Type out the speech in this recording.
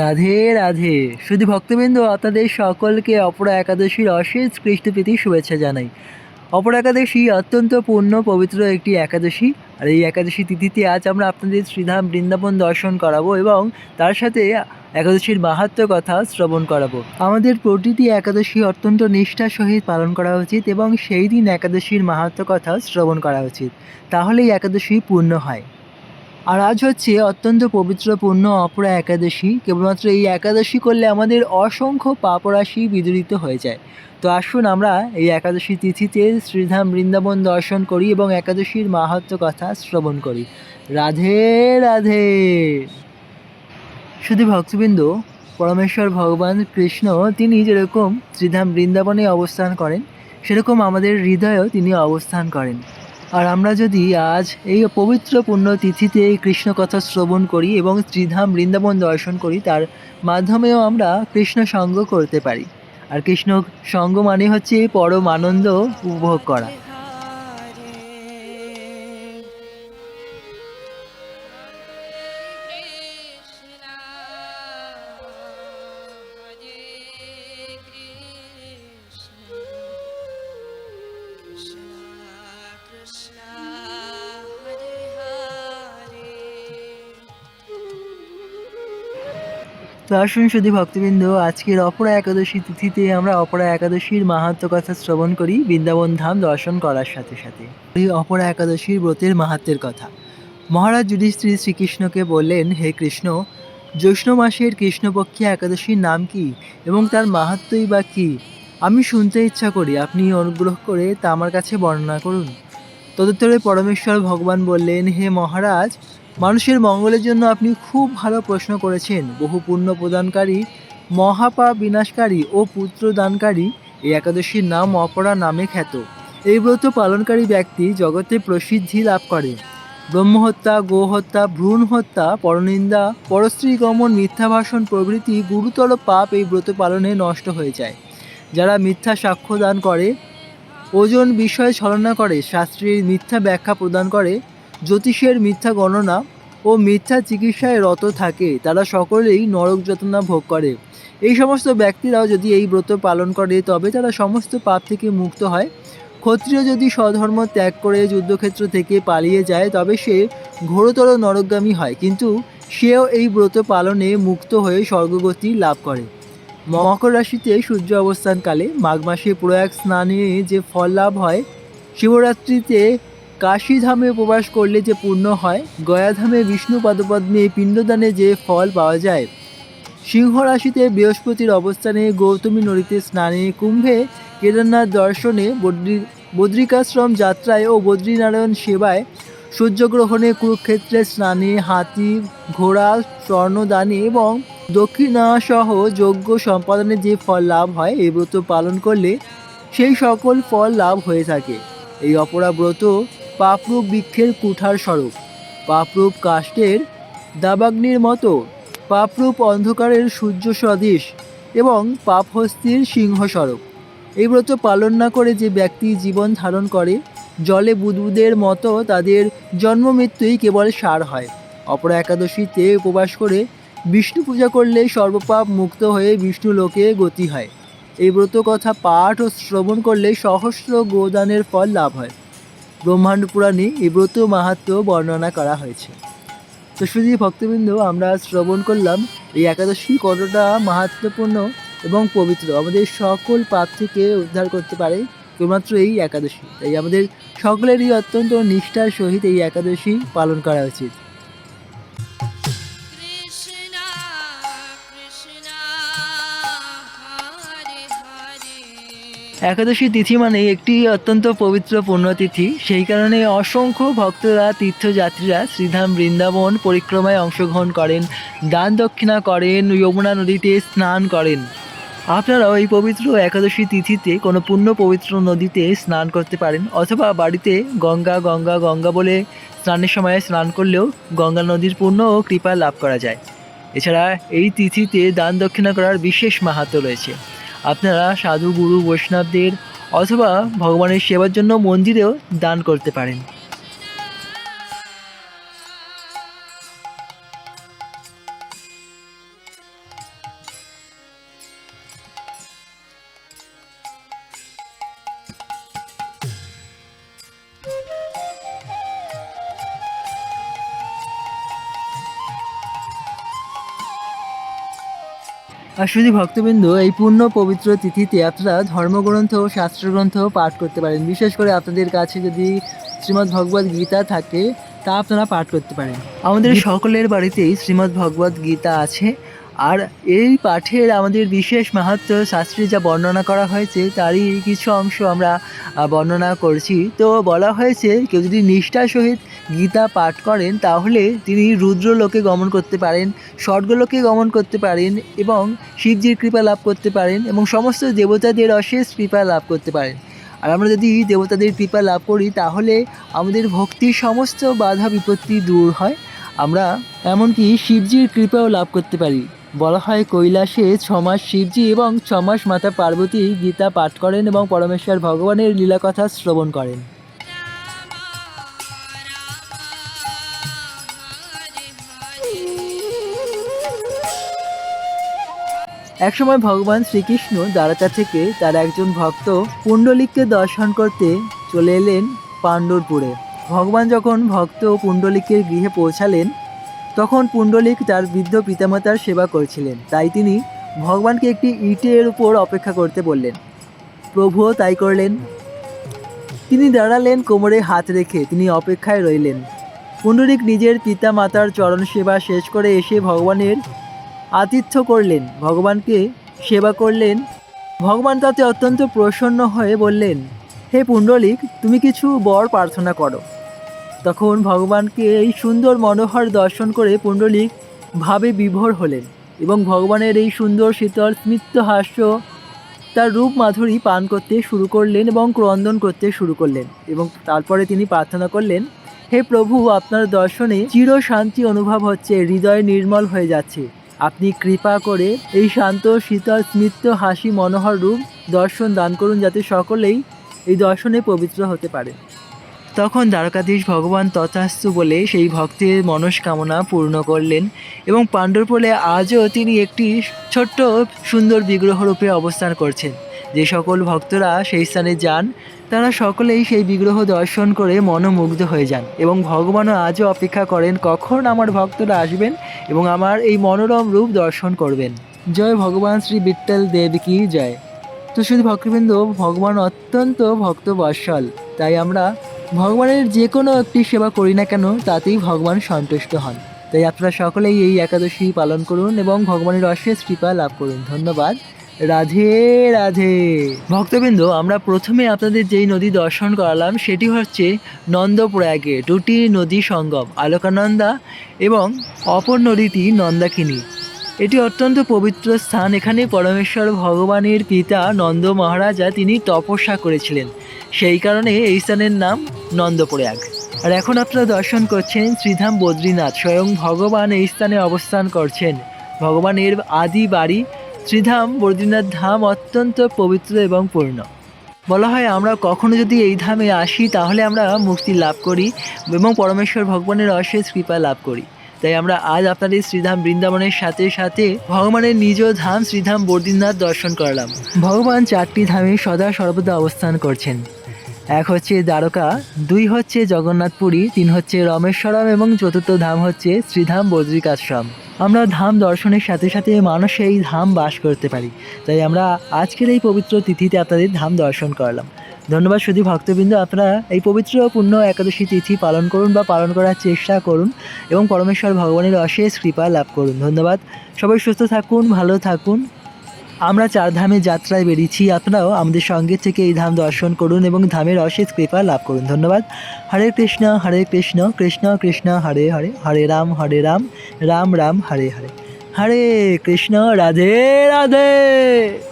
রাধে রাধে। শুধু ভক্তবৃন্দ, আপনাদের সকলকে অপরা একাদশীর অশেষ কৃষ্ণপ্রীতি শুভেচ্ছা জানাই। অপর একাদশী অত্যন্ত পূর্ণ, পবিত্র একটি একাদশী। আর এই একাদশী তিথিতে আজ আমরা আপনাদের শ্রীধাম বৃন্দাবন দর্শন করাবো এবং তার সাথে একাদশীর মাহাত্ম কথা শ্রবণ করাবো। আমাদের প্রতিটি একাদশী অত্যন্ত নিষ্ঠার সহিত পালন করা উচিত এবং সেই দিন একাদশীর মাহাত্ম কথা শ্রবণ করা উচিত। তাহলেই একাদশী পূর্ণ হয়। আর আজ হচ্ছে অত্যন্ত পবিত্রপূর্ণ অপরা একাদশী। কেবলমাত্র এই একাদশী করলে আমাদের অসংখ্য পাপরাশি বিদরিত হয়ে যায়। তো আসুন আমরা এই একাদশী তিথিতে শ্রীধাম বৃন্দাবন দর্শন করি এবং একাদশীর মাহাত্ম কথা শ্রবণ করি। রাধে রাধে! শুধু ভক্তবৃন্দ, পরমেশ্বর ভগবান কৃষ্ণ, তিনি যেরকম শ্রীধাম বৃন্দাবনে অবস্থান করেন, সেরকম আমাদের হৃদয়েও তিনি অবস্থান করেন। আর আমরা যদি আজ এই পবিত্র পুণ্য তিথিতে এই কৃষ্ণ কথা শ্রবণ করি এবং শ্রীধাম বৃন্দাবন দর্শন করি, তার মাধ্যমেও আমরা কৃষ্ণ সঙ্গ করতে পারি। আর কৃষ্ণ সঙ্গ মানে হচ্ছে পরম আনন্দ উপভোগ করা। তো আসুন ভক্তবৃন্দ, আজকের অপরা একাদশী তিথিতে আমরা অপরা একাদশীর মাহাত্ম কথা শ্রবণ করি, বৃন্দাবন ধাম দর্শন করার সাথে সাথে। এই অপরা একাদশীর ব্রতের মাহাত্মের কথা। মহারাজ যুধিষ্ঠির শ্রীকৃষ্ণকে বললেন, হে কৃষ্ণ, জ্যৈষ্ঠ মাসের কৃষ্ণপক্ষী একাদশীর নাম কি এবং তার মাহাত্মই বা কী? আমি শুনতে ইচ্ছা করি, আপনি অনুগ্রহ করে তা আমার কাছে বর্ণনা করুন। তদুত্তরে পরমেশ্বর ভগবান বললেন, হে মহারাজ মানুষের মঙ্গলের জন্য আপনি খুব ভালো প্রশ্ন করেছেন। বহু পুণ্য প্রদানকারী মহাপাপ বিনাশকারী ও পুত্র দানকারী এই একাদশীর নাম অপরা নামে খ্যাত। এই ব্রত পালনকারী ব্যক্তি জগতে প্রসিদ্ধি লাভ করে। ব্রহ্মহত্যা, গোহত্যা ভ্রূণ হত্যা পরনিন্দা পরস্ত্রী গমন মিথ্যা ভাষণ প্রভৃতি গুরুতর পাপ এই ব্রত পালনে নষ্ট হয়ে যায়। যারা মিথ্যা সাক্ষ্য দান করে, ওজন বিষয়ে ছলনা করে, শাস্ত্রীর মিথ্যা ব্যাখ্যা প্রদান করে জ্যোতিষের মিথ্যা গণনা ও মিথ্যা চিকিৎসায় রত থাকে, তারা সকলেই নরক যাতনা ভোগ করে। এই সমস্ত ব্যক্তিরাও যদি এই ব্রত পালন করে, তবে তারা সমস্ত পাপ থেকে মুক্ত হয়। ক্ষত্রিয় যদি স্বধর্ম ত্যাগ করে যুদ্ধক্ষেত্র থেকে পালিয়ে যায়, তবে সে ঘোরতর নরকগামী হয়। কিন্তু সেও এই ব্রত পালনে মুক্ত হয়ে স্বর্গগতি লাভ করে। মকর রাশিতে সূর্য অবস্থানকালে মাঘ মাসে প্রয়াগ স্নানে যে ফল লাভ হয়, শিবরাত্রিতে কাশীধামে প্রবাস করলে যে পুণ্য হয়, গয়াধামে বিষ্ণু পাদপদ্মে পিণ্ডদানে যে ফল পাওয়া যায়। সিংহ রাশিতে বৃহস্পতির অবস্থানে গৌতমী নদীতে স্নানে, কুম্ভে কেদারনাথ দর্শনে বদ্রী বদ্রিকাশ্রম যাত্রায় ও বদ্রীনারায়ণ সেবায় সূর্যগ্রহণে কুরুক্ষেত্রে স্নানে, হাতি ঘোড়া স্বর্ণদানে এবং দক্ষিণাসহ যজ্ঞ সম্পাদনে যে ফল লাভ হয়, এই ব্রত পালন করলে সেই সকল ফল লাভ হয়ে থাকে। এই অপরা ব্রত পাপরূপ বৃক্ষের কুঠার স্বরূপ। পাপরূপ কাষ্টের দাবাগ্নির মতো পাপরূপ অন্ধকারের সূর্য সদৃশ এবং পাপহস্তির সিংহ স্বরূপ। এই ব্রত পালন না করে যে ব্যক্তি জীবন ধারণ করে, জলে বুদবুদের মতো তাদের জন্ম মৃত্যুই কেবল সার হয়। অপরা একাদশীতে উপবাস করে বিষ্ণু পূজা করলে সর্বপাপ মুক্ত হয়ে বিষ্ণু লোকে গতি হয়। এই ব্রত কথা পাঠ ও শ্রবণ করলে সহস্র গোদানের ফল লাভ হয়। ব্রহ্মাণ্ড পুরাণে এই ব্রত মাহাত্ম বর্ণনা করা হয়েছে। তো শুধু ভক্তবৃন্দ, আমরা শ্রবণ করলাম এই একাদশী কতটা মাহাত্মপূর্ণ এবং পবিত্র। আমাদের সকল পাপ থেকে উদ্ধার করতে পারে কেবলমাত্র এই একাদশী। তাই আমাদের সকলেরই অত্যন্ত নিষ্ঠার সহিত এই একাদশী পালন করা উচিত। একাদশী তিথি মানে একটি অত্যন্ত পবিত্র পুণ্যতিথি। সেই কারণে অসংখ্য ভক্তরা, তীর্থযাত্রীরা শ্রীধাম বৃন্দাবন পরিক্রমায় অংশগ্রহণ করেন, দান দক্ষিণা করেন, যমুনা নদীতে স্নান করেন। আপনারাও এই পবিত্র একাদশী তিথিতে কোনো পুণ্য পবিত্র নদীতে স্নান করতে পারেন অথবা বাড়িতে গঙ্গা গঙ্গা গঙ্গা বলে স্নানের সময় স্নান করলেও গঙ্গা নদীর পুণ্য ও কৃপা লাভ করা যায়। এছাড়া এই তিথিতে দান দক্ষিণা করার বিশেষ মাহাত্ম রয়েছে। আপনারা সাধু গুরু বৈষ্ণবদের অথবা ভগবানের সেবার জন্য মন্দিরেও দান করতে পারেন। শুধু ভক্তবৃন্দ এই পূর্ণ পবিত্র তিথিতে আপনারা ধর্মগ্রন্থ ও শাস্ত্রগ্রন্থ পাঠ করতে পারেন। বিশেষ করে আপনাদের কাছে যদি শ্রীমদ্ ভগবদ গীতা থাকে তা আপনারা পাঠ করতে পারেন। আমাদের সকলের বাড়িতেই শ্রীমদ্ ভগবদ গীতা আছে। আর এই পাঠের আমাদের বিশেষ মাহাত্ম শাস্ত্রে যা বর্ণনা করা হয়েছে, তারই কিছু অংশ আমরা বর্ণনা করছি। তো বলা হয়েছে, কেউ যদি নিষ্ঠার সহিত গীতা পাঠ করেন, তাহলে তিনি রুদ্রলোকে গমন করতে পারেন, স্বর্গলোকে গমন করতে পারেন এবং শিবজির কৃপা লাভ করতে পারেন এবং সমস্ত দেবতাদের অশেষ কৃপা লাভ করতে পারেন। আর আমরা যদি দেবতাদের কৃপা লাভ করি, তাহলে আমাদের ভক্তির সমস্ত বাধা বিপত্তি দূর হয়। আমরা এমনকি শিবজির কৃপাও লাভ করতে পারি। বলা হয় কৈলাসে ছমাস শিবজি এবং ছমাস মাতা পার্বতী গীতা পাঠ করেন এবং পরমেশ্বর ভগবানের লীলাকথা শ্রবণ করেন। একসময় ভগবান শ্রীকৃষ্ণ দ্বারকা থেকে তার একজন ভক্ত পুণ্ডলিককে দর্শন করতে চলে এলেন পাণ্ডুরপুরে। ভগবান যখন ভক্ত পুণ্ডলিকের গৃহে পৌঁছালেন তখন পুণ্ডলিক তার বৃদ্ধ পিতামাতার সেবা করছিলেন। তাই তিনি ভগবানকে একটি ইটের উপর অপেক্ষা করতে বললেন। প্রভুও তাই করলেন। তিনি দাঁড়ালেন কোমরে হাত রেখে তিনি অপেক্ষায় রইলেন। পুণ্ডরিক নিজের পিতা মাতার চরণ সেবা শেষ করে এসে ভগবানের আতিথ্য করলেন। ভগবানকে সেবা করলেন। ভগবান তাতে অত্যন্ত প্রসন্ন হয়ে বললেন, হে পুণ্ডলিক, তুমি কিছু বর প্রার্থনা করো। তখন ভগবানকে এই সুন্দর মনোহর দর্শন করে পুণ্ডলিক ভাবে বিভোর হলেন এবং ভগবানের এই সুন্দর শীতল স্মিত হাস্য তার রূপ মাধুরী পান করতে শুরু করলেন এবং ক্রন্দন করতে শুরু করলেন এবং তারপরে তিনি প্রার্থনা করলেন, হে প্রভু, আপনার দর্শনে চির শান্তি অনুভব হচ্ছে, হৃদয় নির্মল হয়ে যাচ্ছে। আপনি কৃপা করে এই শান্ত, শীতল, স্মিত, হাসি, মনোহর রূপ দর্শন দান করুন যাতে সকলেই এই দর্শনে পবিত্র হতে পারে তখন দ্বারকাধীশ ভগবান তথাস্তু বলে সেই ভক্তের মনস্কামনা পূর্ণ করলেন এবং পাণ্ডুরপোলে আজও তিনি একটি ছোট্ট সুন্দর বিগ্রহরূপে অবস্থান করছেন। যে সকল ভক্তরা সেই স্থানে যান, তারা সকলেই সেই বিগ্রহ দর্শন করে মনোমুগ্ধ হয়ে যান এবং ভগবানও আজও অপেক্ষা করেন, কখন আমার ভক্তরা আসবেন এবং আমার এই মনোরম রূপ দর্শন করবেন? জয় ভগবান শ্রী বিট্টল দেব কি জয়। তো শুধু ভক্তবৃন্দ, ভগবান অত্যন্ত ভক্তবৎসল, তাই আমরা ভগবানের যে কোনো একটি সেবা করি না কেন, তাতেই ভগবান সন্তুষ্ট হন। তাই আপনারা সকলেই এই একাদশী পালন করুন এবং ভগবানের অশেষ কৃপা লাভ করুন। ধন্যবাদ। রাধে রাধে। ভক্তবৃন্দ, আমরা প্রথমে আপনাদের যেই নদী দর্শন করালাম, সেটি হচ্ছে নন্দপ্রয়াগে দুটি নদী সঙ্গম, আলোকানন্দা এবং অপর নদীটি নন্দাকিনী। এটি অত্যন্ত পবিত্র স্থান। এখানে পরমেশ্বর ভগবানের পিতা নন্দ মহারাজা তিনি তপস্যা করেছিলেন। সেই কারণে এই স্থানের নাম নন্দপ্রয়াগ আর এখন আপনারা দর্শন করছেন শ্রীধাম বদ্রীনাথ, স্বয়ং ভগবান এই স্থানে অবস্থান করছেন। ভগবানের আদি বাড়ি শ্রীধাম বদ্রীনাথ ধাম অত্যন্ত পবিত্র এবং পূর্ণ। বলা হয়, আমরা কখনো যদি এই ধামে আসি, তাহলে আমরা মুক্তি লাভ করি এবং পরমেশ্বর ভগবানের অশেষ কৃপা লাভ করি। তাই আমরা আজ আপনাদের শ্রীধাম বৃন্দাবনের সাথে সাথে ভগবানের নিজ ধাম শ্রীধাম বদ্রীনাথ দর্শন করলাম। ভগবান চারটি ধামে সদা সর্বদা অবস্থান করছেন। এক হচ্ছে দ্বারকা, দুই হচ্ছে জগন্নাথপুরী, তিন হচ্ছে রমেশ্বরম এবং চতুর্থ ধাম হচ্ছে শ্রীধাম বদ্রিকাশ্রম। আমরা ধাম দর্শনের সাথে সাথে মানুষ এই ধাম বাস করতে পারি। তাই আমরা আজকের এই পবিত্র তিথিতে আপনাদের ধাম দর্শন করলাম। ধন্যবাদ শুধু ভক্তবৃন্দ, আপনারা এই পবিত্র পূর্ণ একাদশী তিথি পালন করুন বা পালন করার চেষ্টা করুন এবং পরমেশ্বর ভগবানের অশেষ কৃপা লাভ করুন। ধন্যবাদ। সবাই সুস্থ থাকুন, ভালো থাকুন। আমরা চার ধামে যাত্রায় বেরিয়েছি। আপনারাও আমাদের সঙ্গে থেকে এই ধাম দর্শন করুন এবং ধামের অশেষ কৃপা লাভ করুন। ধন্যবাদ। হরে কৃষ্ণ হরে কৃষ্ণ কৃষ্ণ কৃষ্ণ, হরে হরে হরে রাম হরে রাম রাম রাম, হরে হরে। হরে কৃষ্ণ, রাধে রাধে।